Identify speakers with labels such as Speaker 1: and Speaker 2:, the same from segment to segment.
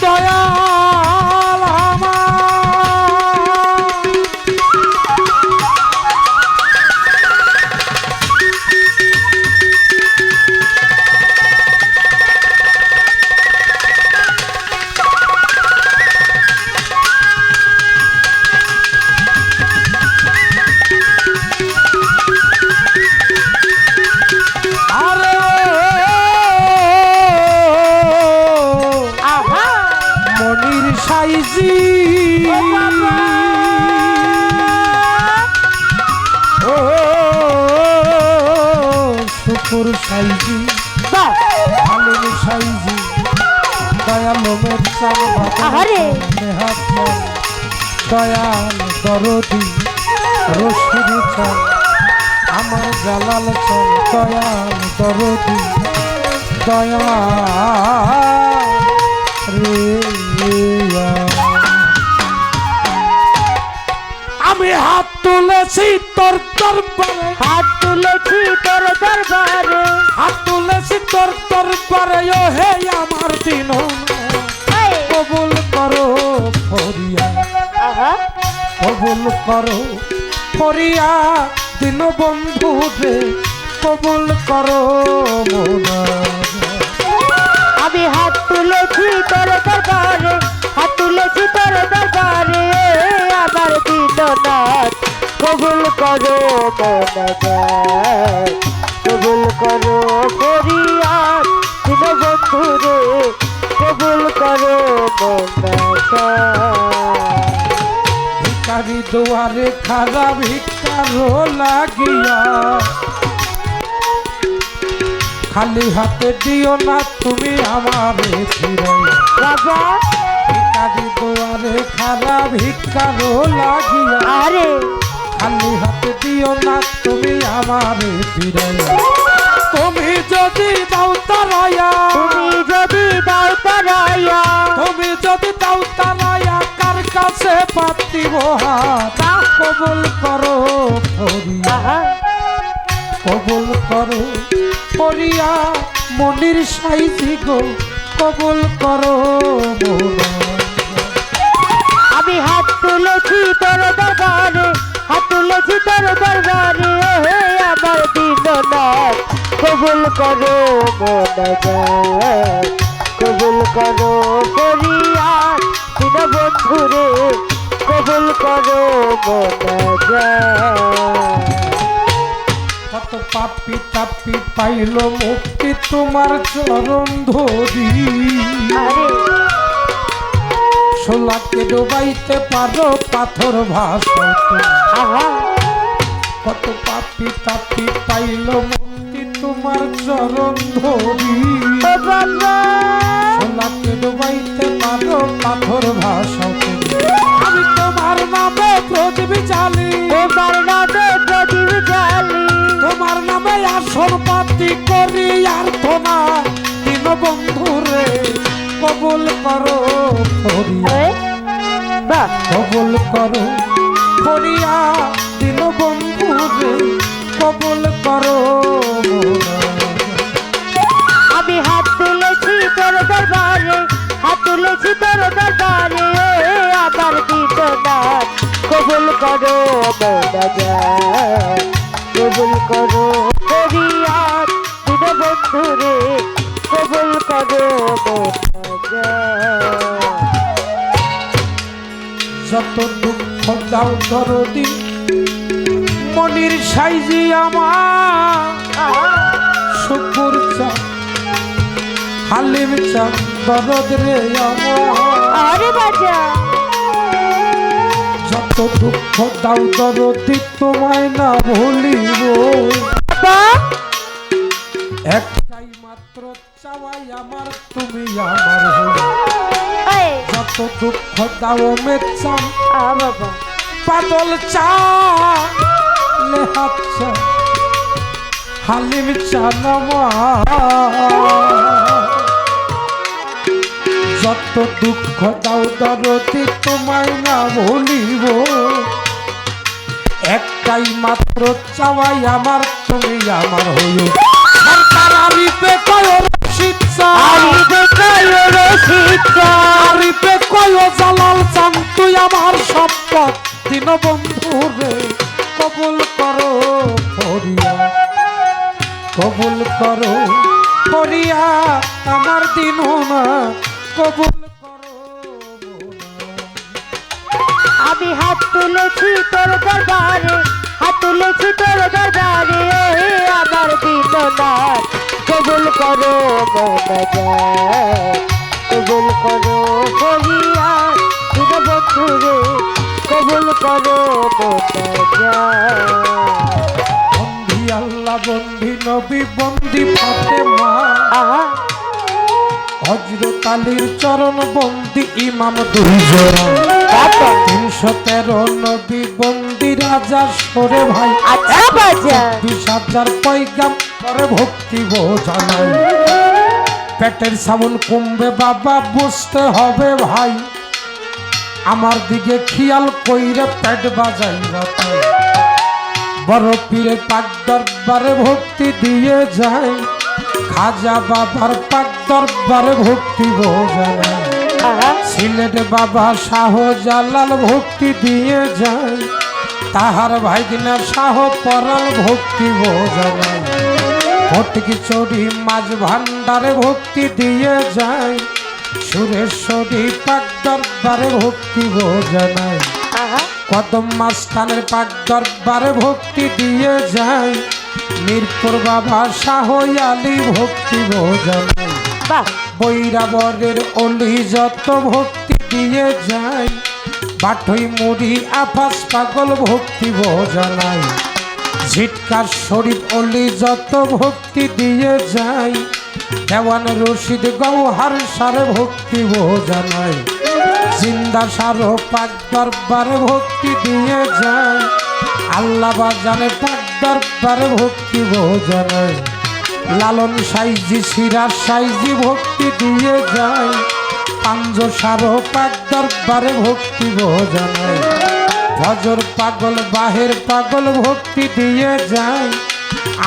Speaker 1: দরদি দয়াল দরদি আমার জালাল দয়াল দরদি দয়াল রে। আমি হাত তুলেছি তোর দরবারে।
Speaker 2: হাত তুলেছি তোর দরবারে।
Speaker 1: হাত তুলেছি তোর দরবারে ও হে আমার দিন। কবুল ফরিয়া। কবুল করো ফরিয়া। দিন বন্ধু রে কবুল করো মোনা
Speaker 2: আমি হাত তুলেছি তোর দরবারে হাত তুলেছি তোর দরবারে আমার দিননাথ কবুল করো মনাজাত কবুল করো ফরিয়াদ দিন বন্ধু রে কবুল করো
Speaker 1: ভিকারি দুয়ারে খারা ভিকারো লাগিয়া খালি হাতে দিও না তুমি আমারে ফিরাইয়া
Speaker 2: বাবা
Speaker 1: ভিকারি দুয়ারে খারা ভিকারো লাগিয়া
Speaker 2: আরে!
Speaker 1: খালি হাতে দিও না তুমি আমারে ফিরাইয়া তুমি যদি দাও তারায়া
Speaker 2: তুমি যদি দাও তারাইয়া
Speaker 1: তুমি যদি দাও তারায়া কার কাছে পাতিব হাত? কবুল করো ফরিয়া। কবুল করো ফরিয়া। মনির সাইজি গো কবুল করো
Speaker 2: আমি হাত তুলেছি তোর দরবারে হাত তুলেছি তোর দরবারে হে আমার দিননাথ। কবুল করো কবুল করো ফরিয়াদ দিন বন্ধু রে কবুল করো
Speaker 1: কত পাপি তাপি পাইল মুক্তি তোমার চরণ ধরি। সোলাকে ডুবাইতে পারো পাথর
Speaker 2: আহা।
Speaker 1: কত পাপি তাপি পাইল মুক্তি তোমার চরণ ধরি। সোলাকে ডুবাইতে পারো পাথর ভাষা আমি তোমার নামে প্রদীপ জালি
Speaker 2: তোমার নামে প্রদীপ জালি
Speaker 1: তোমার নামে আসন পাতি করি আর তোমা দিন বন্ধুরে কবুল করো কবুল করো ফরিয়া দিন বন্ধুরে কবুল করো।
Speaker 2: আমি হাত তুলেছি তোর দরবারে, হাত তুলেছি তোর দরবারে আমার দিতনাথ কবুল করো কবুল করো। ফরিয়াদ দিন বন্ধু রে, কবুল করো
Speaker 1: যত দুঃখ দাও দরদি মনির সাইজি আমার। শুকুর চা হালিম চা দরদ রে আমার।
Speaker 2: আরে বাজা।
Speaker 1: যত দুঃখ দাও দরদি তোমায় না ভুলিব। একটাই মাত্র চাওয়াই আমার তুমি আমার যত দুঃখ দাও পাতল চা। লেহাত চা হালিম চা নামা যত দুঃখ দাও দরদি, তোমায় না ভুলিব। একটাই মাত্র চাওয়াই আমার তুমি, আমার হইও। সরকার কয়
Speaker 2: তোর দরবারে, হাত তুলেছি তোর দরবারে আমার দিননাথ কবুল করো কবুল করো হরিয়া বন্ধু রে কবুল করো
Speaker 1: বন্ধি আল্লাহ বন্ধি নবী বন্ধি
Speaker 2: আহা
Speaker 1: হজরত আলীর চরণ বন্দি ইমাম দুইজন তিনশো তেরো নবী বন্দি রাজা সরে ভাই।
Speaker 2: আচ্ছা
Speaker 1: বিশ হাজার পয়গাম করে ভক্তি বোঝানাই পেটের সাবুন কমবে বাবা বুঝতে হবে ভাই। আমার দিকে খেয়াল কইরে পেট বাজাই বড় পীরে পাক দরবারে ভক্তি দিয়ে যায়। খাজা বাবার পাক দরবারে ভক্তি
Speaker 2: আহা
Speaker 1: সিলেট বাবা শাহ জালাল ভক্তি দিয়ে যায় তাহার ভাইদিনা শাহ পরাল ভক্তি বোঝায় ফটিক চড়ি মাঝ ভান্ডারে ভক্তি দিয়ে যায় সুরেশ্বরী পাক দরবারে ভক্তি
Speaker 2: আহা।
Speaker 1: কদম মাস্তানের পাক দরবারে ভক্তি দিয়ে যায় মিরপুর বাবা শাহ আলী ভক্তি
Speaker 2: বাহ।
Speaker 1: বৈরাবরের অলি যত ভক্তি দিয়ে যায় বাঠই মুড়ি আফাস পাগল ভক্তি বোঝানাই ঝিটকার শরীফ অলি যত ভক্তি দিয়ে যায় দেওয়ান রশিদ গৌহার সারে ভক্তি বোঝানাই জিন্দা সারো পাক দরবারে ভক্তি দিয়ে যায় আল্লাহ বাজানে পাক দরবারে ভক্তি বোঝানাই লালন সাইজি, শিরার সাইজি ভক্তি দিয়ে যায়। পাঞ্জ সারো পাক দরবারে ভক্তি বোঝানায় ভজর পাগল, বাহের পাগল ভক্তি দিয়ে যায়।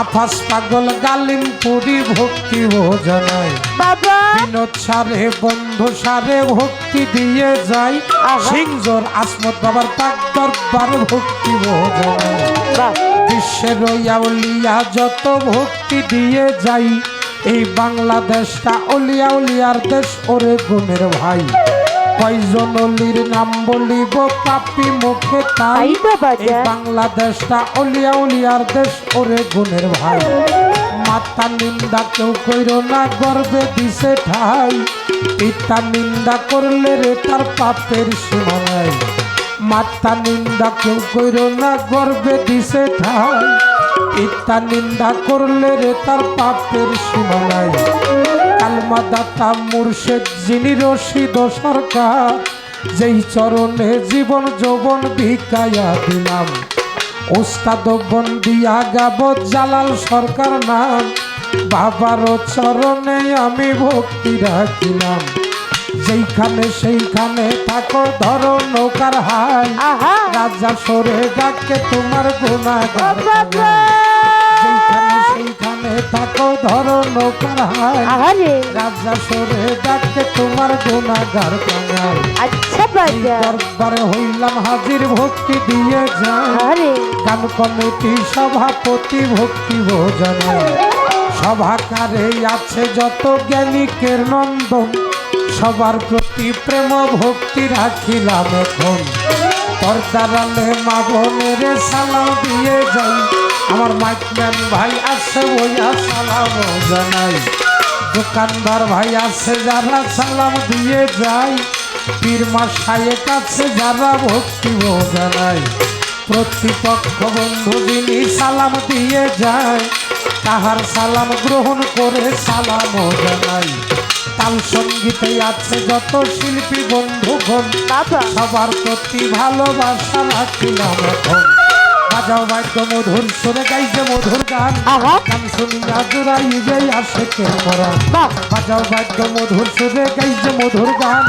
Speaker 1: আফাস পাগল গালিম পুরি ভক্তি বোঝানায়
Speaker 2: বাবা।
Speaker 1: বিনোদ সারে বন্ধু সারে ভক্তি দিয়ে যায়
Speaker 2: আহা।
Speaker 1: সিংজোর আসমত বাবার পাক দরবারে ভক্তি
Speaker 2: বাহ
Speaker 1: বিশ্বের আউলিয়া যত ভক্তি দিয়ে যাই এই বাংলাদেশটা অলিয়া উলিয়ার দেশ ওরে গুণের ভাই। কয়জন নাম বলিব পাপি মুখে তাই। এই বাংলাদেশটা অলিয়া উলিয়ার দেশ ওরে গুণের ভাই। মাতা নিন্দা কেউ কইর না গর্বে দিছে ঠাই। পিতা নিন্দা করলে রে তার পাপের সীমা নাই। মাতা নিন্দা কেউ কইর না গর্বে দিছে ঠাই। পিতা নিন্দা করলে রে তার পাপের সীমা নাই। কালমা দাতা মুর্শেদ যিনি রশিদ সরকার। যেই চরণে জীবন যৌবন ভিকাইয়া দিলাম। ওস্তাদ বন্দিয়া গাব জালাল সরকার নাম। বাবার চরণে আমি ভক্তি রাখিলাম। যেইখানে সেইখানে থাকো ধরো নৌকার হাই রাজা সরে ডাকে তোমার সেইখানে থাকো ধরো নৌকার হাই রাজা সরে ডাকে তোমার গুণাগার কাঙাল।
Speaker 2: আচ্ছা
Speaker 1: দরবারে হইলাম হাজির ভক্তি দিয়ে
Speaker 2: আরে
Speaker 1: গান কমিটি সভাপতি ভক্তি ভোজনে সভাকারে আছে যত জ্ঞানীকের নন্দন। সবার প্রতি প্রেম ভক্তি রাখিলাম এখন। তোর দাঁড়ালে মা সালাম দিয়ে যাই। আমার মাইকম্যান ভাই আছে বইয়া সালাম জানাই। দোকানদার ভাই আছে যারা সালাম দিয়ে যায় পীর মাসায়ের কাছে যারা ভক্তি জানাই। প্রতিপক্ষ বন্ধু যিনি সালাম দিয়ে যায়, তাহার সালাম গ্রহণ করে সালাম জানাই। তাল সঙ্গীতে আছে যত শিল্পী বন্ধুগণ। সবার প্রতি ভালোবাসা রাখিলাম এখন। বাজাও বাদ্য মধুর সুরে গাইছে মধুর গান। গান শুনিয়া জোড়াই যাই আসে কে মরা
Speaker 2: বাহ।
Speaker 1: বাজাও বাদ্য মধুর সুরে গাইছে মধুর গান।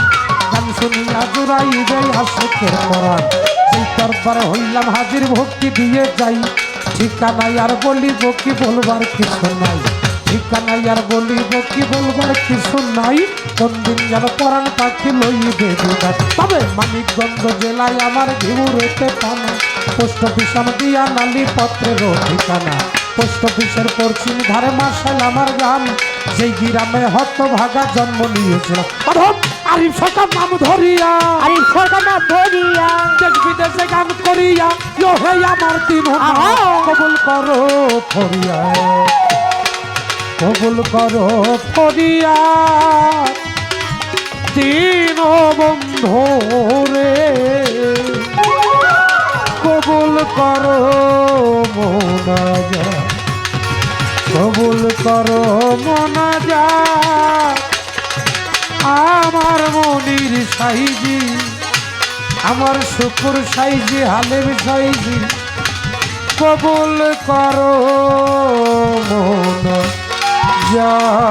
Speaker 1: গান শুনিয়া জোড়াই যাই আসে কে মরা সেই দরবারে হইলাম হাজির ভক্তি দিয়ে যাই। ঠিকানাই আর বলিব কি বলবার কিছু নাই। ঠিকানাই আর বলিব কি বলবার কিছু নাই। কোন দিন যেন পরাণ পাখি লইবে বিদায় তবে মানিকগঞ্জ জেলায় আমার ঘিউরেতে পানা পোস্ট অফিস দিয়া নালি পত্রের ঠিকানা। পোস্ট অফিসের পশ্চিম ধারে মার্শাল আমার গ্রাম সেই গ্রামে হত ভাগা জন্ম নিয়েছিল। অধম আরিফ সরকার নাম ধরিয়া।
Speaker 2: আরে সরকার নাম ধরিয়া।
Speaker 1: দেশ বিদেশে গান করিয়া। ইয়ো আমার দিন
Speaker 2: আহা।
Speaker 1: কবুল করো ফরিয়া। কবুল করো ফরিয়া। দিন বন্ধু রে কবুল করো মোনাজা কবুল করো মোনাজা আমার মনির সাইজি, আমার শুকুর সাইজি হালের সাইজি, কবুল করো মন যায়